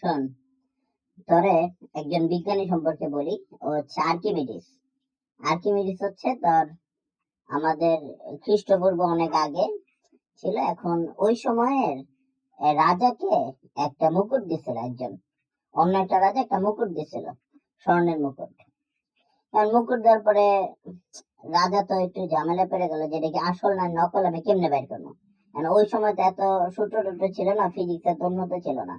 শোন, তোরে একজন বিজ্ঞানী সম্পর্কে বলি। ও হচ্ছে আর্কিমিডিস। আর্কিমিডিস হচ্ছে তোর আমাদের খ্রিস্টপূর্ব অনেক আগে ছিল, এখন ওই সময়ের রাজাকে একটা মুকুট দিছিল একজন। অন্য একটা রাজা একটা মুকুট দিছিল, স্বর্ণের মুকুট। মুকুট দেওয়ার পরে রাজা তো একটু ঝামেলা পেরে গেল যেটা কি আসল না নকল, আমি কেমনে বের করব? ওই সময় তো এত সূত্র টুট্র ছিল না ফিজিক্স এত উন্নত ছিল না।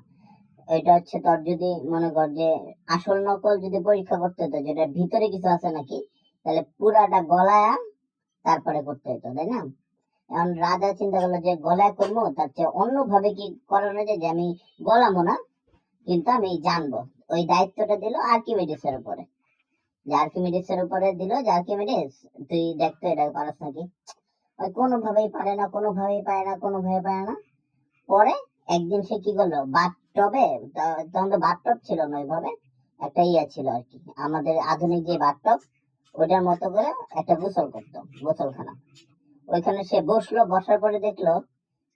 এটা হচ্ছে তোর যদি মনে কর যে আসল নকল যদি পরীক্ষা করতে হতো যেটার ভিতরে কিছু আছে নাকি, তাহলে পুরাটা গলায়া তারপরে করতে হতো, তাই না? এখন রাজা চিন্তা করল যে গলায় করব, তার চেয়ে অন্য ভাবে কি করানো যায় যে আমি গলামো না, কিন্তু আমি জানব। ওই দায়িত্বটা দিল আর্কিমিডিস এর উপরে। যে আর্কিমিডিস এর উপরে দিল যে, আর্কিমিডিস, তুই দেখতো এটা পারস নাকি? ওই কোনোভাবেই পারে না, কোনোভাবেই পারে না কোনোভাবে পারে না। পরে একদিন সে কি করল? বাথটবে তখন তো বাথটব ছিল না ওইভাবে, একটা ইয়ে ছিল আর কি। আমাদের আধুনিক যে বাথটব, ওইটার মতো করে একটা গোসল করতো, গোসলখানা। ওইখানে সে বসল, বসার পরে দেখল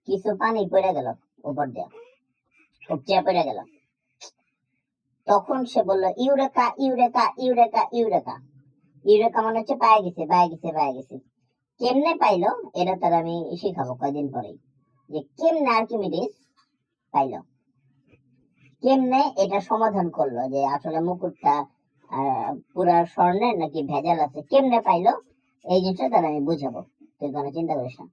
কিছু পানি পড়ে গেল উপর দিয়ে উপচে পড়ে গেল। তখন সে বলল, eureka eureka eureka eureka. Eureka মনে হচ্ছে পায়ে গেছে পায়ে গেছে পায়ে গেছে। কেমনে পাইলো? এটা তার আমি শিখাবো কয়দিন পরেই। যে কেমনে আর আর্কিমিডিস পাইলো। কেমনে এটা সমাধান করল? যে আসলে মুকুটটা পুরা স্বর্ণের নাকি ভেজাল আছে, কেমনে পাইলো? এই জিনিসটা তারা আমি বুঝাবো। তুই কোনো চিন্তা করিস না।